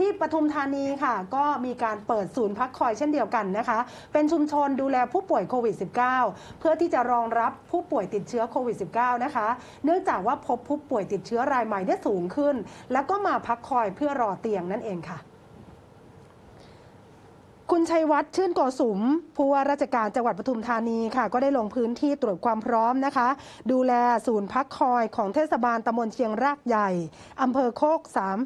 ที่ปทุมธานีค่ะ ก็มีการเปิดศูนย์พักคอยเช่นเดียวกันนะคะ เป็นชุมชนดูแลผู้ป่วยโควิด -19 เพื่อที่จะรองรับผู้ป่วยติดเชื้อโควิด -19 นะคะ เนื่องจากว่าพบผู้ป่วยติดเชื้อรายใหม่ได้สูงขึ้น แล้วก็มาพักคอยเพื่อรอเตียงนั่นเองค่ะคุณชัยวัฒน์ชื่นโกสุมผู้ว่าราชการจังหวัดปทุมธานีค่ะ ก็ได้ลงพื้นที่ตรวจความพร้อมนะคะ ดูแลศูนย์พักคอยของเทศบาลตำบลเชียงรากใหญ่อำเภอโคกสาม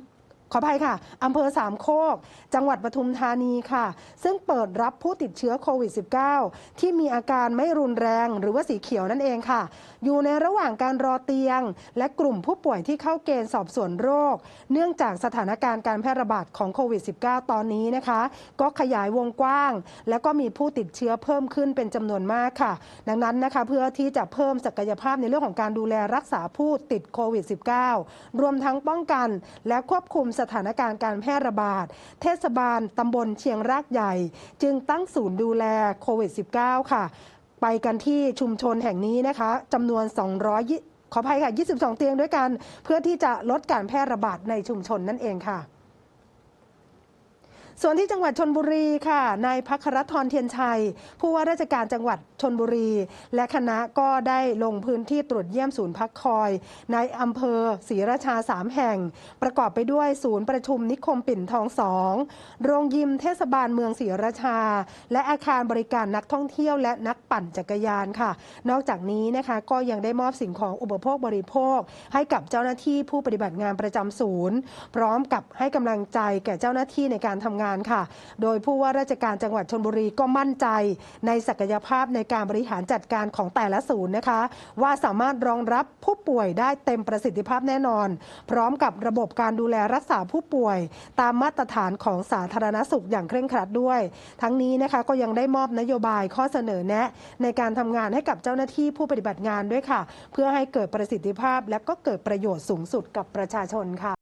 ขออภัยค่ะอำเภอสามโคก จังหวัดปทุมธานีค่ะ ซึ่งเปิดรับผู้ติดเชื้อโควิด -19 ที่มีอาการไม่รุนแรงหรือว่าสีเขียวนั่นเองค่ะ อยู่ในระหว่างการรอเตียง และกลุ่มผู้ป่วยที่เข้าเกณฑ์สอบสวนโรค เนื่องจากสถานการณ์การแพร่ระบาดของโควิด -19 ตอนนี้นะคะ ก็ขยายวงกว้าง แล้วก็มีผู้ติดเชื้อเพิ่มขึ้นเป็นจำนวนมากค่ะ ดังนั้นนะคะเพื่อที่จะเพิ่มศักยภาพในเรื่องของการดูแลรักษาผู้ติดโควิด -19 รวมทั้งป้องกันและควบคุมสถานการณ์การแพร่ระบาด เทศบาลตำบลเชียงรากใหญ่ จึงตั้งศูนย์ดูแลโควิด -19 ค่ะ ไปกันที่ชุมชนแห่งนี้นะคะจำนวน 200ขออภัยค่ะ 22 เตียงด้วยกัน เพื่อที่จะลดการแพร่ระบาดในชุมชนนั่นเองค่ะ ส่วนที่จังหวัดชนบุรีค่ะนายพัครทรเทียนชัย ผู้ว่าราชการจังหวัดชนบุรี และคณะก็ได้ลงพื้นที่ตรวจเยี่ยมศูนย์พักคอย ในอำเภอศรีราชาสามแห่ง ประกอบไปด้วยศูนย์ประชุมนิคมปิ่นทองสองโรงยิมเทศบาลเมืองศรีราชา และอาคารบริการนักท่องเที่ยวและนักปั่นจักรยานค่ะ นอกจากนี้นะคะก็ยังได้มอบสิ่งของอุปโภคบริโภค ให้กับเจ้าหน้าที่ผู้ปฏิบัติงานประจำศูนย์ พร้อมกับให้กำลังใจแก่เจ้าหน้าที่ในการทำงานค่ะ โดยผู้ว่าราชการจังหวัดชนบุรีก็มั่นใจ ในศักยภาพในการบริหารจัดการของแต่ละศูนย์นะคะ ว่าสามารถรองรับผู้ป่วยได้เต็มประสิทธิภาพแน่นอน พร้อมกับระบบการดูแลรักษาผู้ป่วย ตามมาตรฐานของสาธารณสุขอย่างเคร่งครัดด้วย ทั้งนี้นะคะก็ยังได้มอบนโยบายข้อเสนอแนะ ในการทำงานให้กับเจ้าหน้าที่ผู้ปฏิบัติงานด้วยค่ะ เพื่อให้เกิดประสิทธิภาพและก็เกิดประโยชน์สูงสุดกับประชาชนค่ะ